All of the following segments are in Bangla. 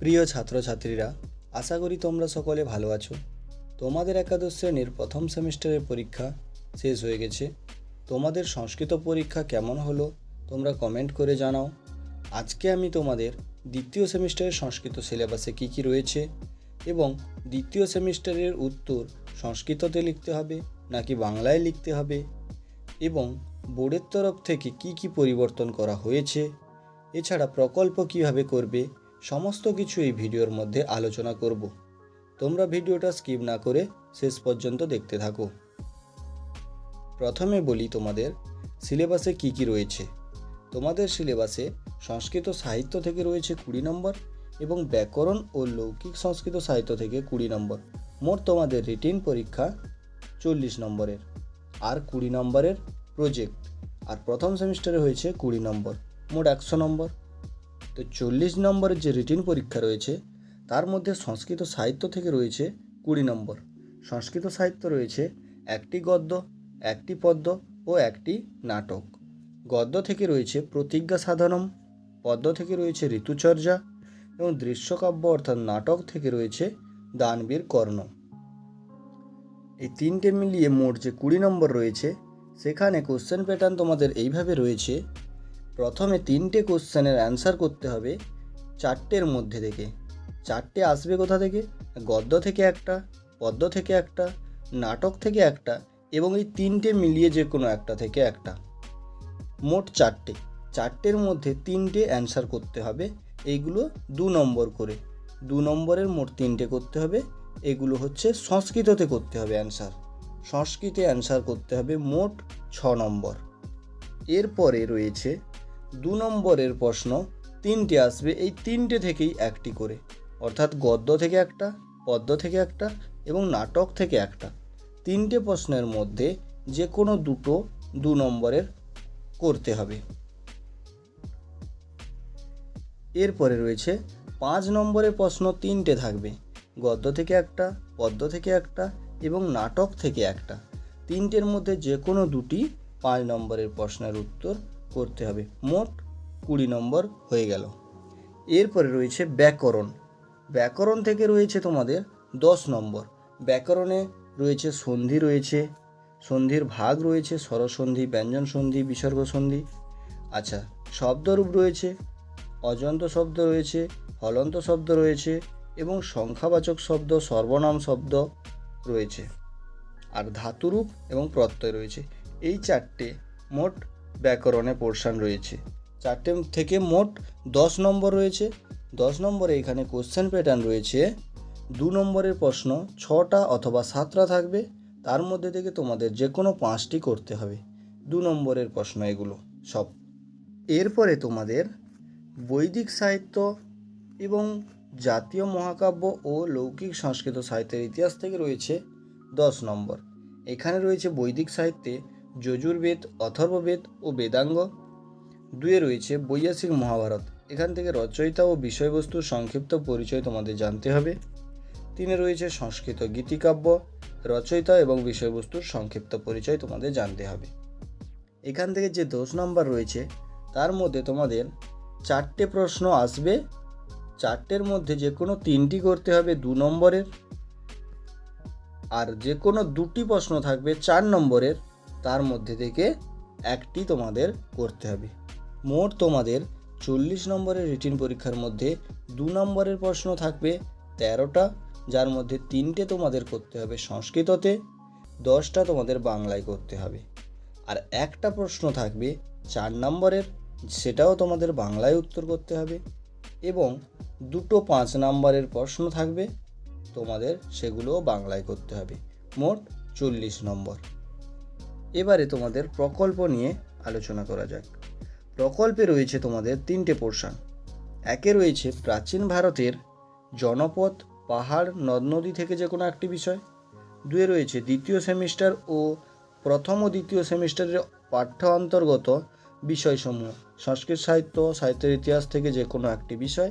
প্রিয় ছাত্রছাত্রীরা, আশা করি তোমরা সকলে ভালো আছো। তোমাদের একাদশ শ্রেণির প্রথম সেমিস্টারের পরীক্ষা শেষ হয়ে গেছে। তোমাদের সংস্কৃত পরীক্ষা কেমন হলো তোমরা কমেন্ট করে জানাও। আজকে আমি তোমাদের দ্বিতীয় সেমিস্টারের সংস্কৃত সিলেবাসে কী কী রয়েছে এবং দ্বিতীয় সেমিস্টারের উত্তর সংস্কৃততে লিখতে হবে নাকি বাংলায় লিখতে হবে এবং বোর্ডের তরফ থেকে কি কি পরিবর্তন করা হয়েছে, এছাড়া প্রকল্প কীভাবে করবে সমস্ত কিছু এই ভিডিওর মধ্যে আলোচনা করব। তোমরা ভিডিওটা স্কিপ না করে শেষ পর্যন্ত দেখতে থাকো। প্রথমে বলি তোমাদের সিলেবাসে কি কি রয়েছে। তোমাদের সিলেবাসে সংস্কৃত সাহিত্য থেকে রয়েছে কুড়ি নম্বর এবং ব্যাকরণ ও লৌকিক সংস্কৃত সাহিত্য থেকে কুড়ি নম্বর। মোট তোমাদের রিটিন পরীক্ষা চল্লিশ নম্বরের। আর কুড়ি নম্বরের প্রজেক্ট। আর প্রথম সেমিস্টারে হয়েছে কুড়ি নম্বর। মোট একশো নম্বর। তো চল্লিশ নম্বরের যে রিটিন পরীক্ষা রয়েছে, তার মধ্যে সংস্কৃত সাহিত্য থেকে রয়েছে কুড়ি নম্বর। সংস্কৃত সাহিত্য রয়েছে একটি গদ্য, একটি পদ্য ও একটি নাটক। গদ্য থেকে রয়েছে প্রতিজ্ঞা সাধনম, পদ্য থেকে রয়েছে ঋতুচর্যা এবং দৃশ্যকাব্য অর্থাৎ নাটক থেকে রয়েছে দানবীর কর্ণ। এই তিনটে মিলিয়ে মোট যে কুড়ি নম্বর রয়েছে, সেখানে কোশ্চেন প্যাটার্ন তোমাদের এইভাবে রয়েছে প্রথমে তিনটে কোশ্চেনের অ্যান্সার করতে হবে চারটের মধ্যে থেকে। চারটে আসবে কোথা থেকে? গদ্য থেকে একটা, পদ্য থেকে একটা, নাটক থেকে একটা এবং এই তিনটে মিলিয়ে যে কোনো একটা থেকে একটা। মোট চারটে। চারটের মধ্যে তিনটে অ্যান্সার করতে হবে। এইগুলো দু নম্বর করে। দু নম্বরের মোট তিনটে করতে হবে। এগুলো হচ্ছে সংস্কৃততে করতে হবে অ্যান্সার। সংস্কৃতে অ্যান্সার করতে হবে মোট ছ নম্বর। এরপরে রয়েছে দু নম্বরের প্রশ্ন তিনটে আসবে, এই তিনটে থেকেই একটি করে। অর্থাৎ গদ্য থেকে একটা, পদ্য থেকে একটা এবং নাটক থেকে একটা। তিনটে প্রশ্নের মধ্যে যে কোনো দুটো দু নম্বরের করতে হবে। এরপরে রয়েছে পাঁচ নম্বরের প্রশ্ন তিনটে থাকবে, গদ্য থেকে একটা, পদ্য থেকে একটা এবং নাটক থেকে একটা। তিনটের মধ্যে যে কোনো দুটি পাঁচ নম্বরের প্রশ্নের উত্তর করতে হবে। মোট কুড়ি নম্বর হয়ে গেল। এরপরে রয়েছে ব্যাকরণ। ব্যাকরণ থেকে রয়েছে তোমাদের দশ নম্বর। ব্যাকরণে রয়েছে সন্ধি রয়েছে। সন্ধির ভাগ রয়েছে, স্বরসন্ধি ব্যঞ্জন সন্ধি বিসর্গ সন্ধি আচ্ছা শব্দরূপ রয়েছে, অজন্ত শব্দ রয়েছে, হলন্ত শব্দ রয়েছে এবং সংখ্যাবাচক শব্দ, সর্বনাম শব্দ রয়েছে। আর ধাতুরূপ এবং প্রত্যয় রয়েছে। এই চারটে মোট ব্যাকরণে পোর্শন রয়েছে। চারটে থেকে মোট দশ নম্বর রয়েছে। দশ নম্বরে এখানে কোশ্চেন প্যাটার্ন রয়েছে। দু নম্বরের প্রশ্ন, ছটা অথবা সাতটা থাকবে, তার মধ্যে থেকে তোমাদের যে কোনো পাঁচটি করতে হবে। দু নম্বরের প্রশ্ন এগুলো, সব। এরপরে তোমাদের বৈদিক সাহিত্য এবং জাতীয় মহাকাব্য ও লৌকিক সংস্কৃত সাহিত্যের ইতিহাস থেকে রয়েছে দশ নম্বর। এখানে রয়েছে বৈদিক সাহিত্যে যজুর্বেদ, অথর্ববেদ ও বেদাঙ্গ। দুয়ে রয়েছে বৈয়াসিক মহাভারত। এখান থেকে রচয়িতা ও বিষয়বস্তুর সংক্ষিপ্ত পরিচয় তোমাদের জানতে হবে। তিনে রয়েছে সংস্কৃত গীতিকাব্য, রচয়িতা এবং বিষয়বস্তুর সংক্ষিপ্ত পরিচয় তোমাদের জানতে হবে। এখান থেকে যে দশ নম্বর রয়েছে, তার মধ্যে তোমাদের চারটে প্রশ্ন আসবে। চারটের মধ্যে যে কোনো তিনটি করতে হবে দু নম্বরের। আর যে কোনো দুটি প্রশ্ন থাকবে চার নম্বরের। তার মধ্যে থেকে একটি তোমাদের করতে হবে। মোট তোমাদের চল্লিশ নম্বরের রিটিন পরীক্ষার মধ্যে দু নম্বরের প্রশ্ন থাকবে তেরোটা, যার মধ্যে তিনটে তোমাদের করতে হবে সংস্কৃততে, দশটা তোমাদের বাংলায় করতে হবে। আর একটা প্রশ্ন থাকবে চার নম্বরের, সেটাও তোমাদের বাংলায় উত্তর করতে হবে এবং দুটো পাঁচ নম্বরের প্রশ্ন থাকবে তোমাদের সেগুলোও বাংলায় করতে হবে। মোট চল্লিশ নম্বর। এবারে তোমাদের প্রকল্প নিয়ে আলোচনা করা যাক। প্রকল্পে রয়েছে তোমাদের তিনটে পোর্শন একে রয়েছে প্রাচীন ভারতের জনপদ পাহাড়, নদ নদী থেকে যে কোনো একটি বিষয়। দুয়ে রয়েছে দ্বিতীয় সেমিস্টার ও প্রথম ও দ্বিতীয় সেমিস্টারের পাঠ্য অন্তর্গত বিষয়সমূহ, সংস্কৃত সাহিত্য, সাহিত্যের ইতিহাস থেকে যে কোনো একটি বিষয়।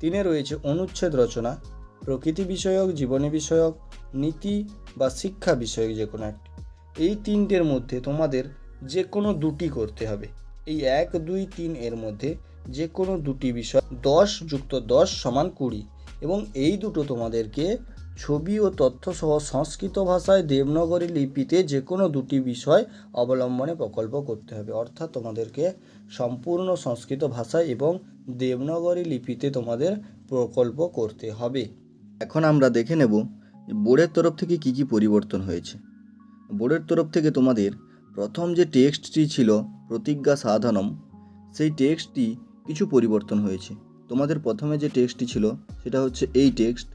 তিনে রয়েছে অনুচ্ছেদ রচনা, প্রকৃতি বিষয়ক, জীবনী বিষয়ক, নীতি বা শিক্ষা বিষয়ক যে কোনো একটি। এই তিনটের মধ্যে তোমাদের যে কোনো দুটি করতে হবে। এই এক, দুই, তিন এর মধ্যে যে কোনো দুটি বিষয় দশ যুক্ত দশ সমান কুড়ি এবং এই দুটো তোমাদেরকে ছবি ও তথ্য সহ সংস্কৃত ভাষায় দেবনগরী লিপিতে যে কোনো দুটি বিষয় অবলম্বনে প্রকল্প করতে হবে। অর্থাৎ তোমাদেরকে সম্পূর্ণ সংস্কৃত ভাষায় এবং দেবনগরী লিপিতে তোমাদের প্রকল্প করতে হবে। এখন আমরা দেখে নেব বোর্ডের তরফ থেকে কি কি পরিবর্তন হয়েছে। বোর্ডের তরফ থেকে তোমাদের প্রথম যে টেক্সটটি ছিল প্রতিজ্ঞা সাধনম, সেই টেক্সটটি কিছু পরিবর্তন হয়েছে। তোমাদের প্রথমে যে টেক্সটটি ছিল, সেটা হচ্ছে এই টেক্সট,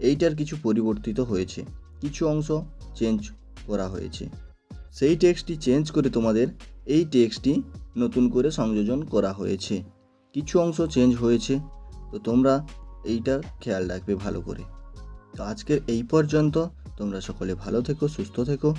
এইটার কিছু পরিবর্তিত হয়েছে। কিছু অংশ চেঞ্জ করা হয়েছে। সেই টেক্সটটি চেঞ্জ করে তোমাদের এই টেক্সটটি নতুন করে সংযোজন করা হয়েছে। কিছু অংশ চেঞ্জ হয়েছে, তো তোমরা এইটা খেয়াল রাখবে ভালো করে। তো আজকের এই পর্যন্ত, তোমরা সকলে ভালো থেকো, সুস্থ থেকো।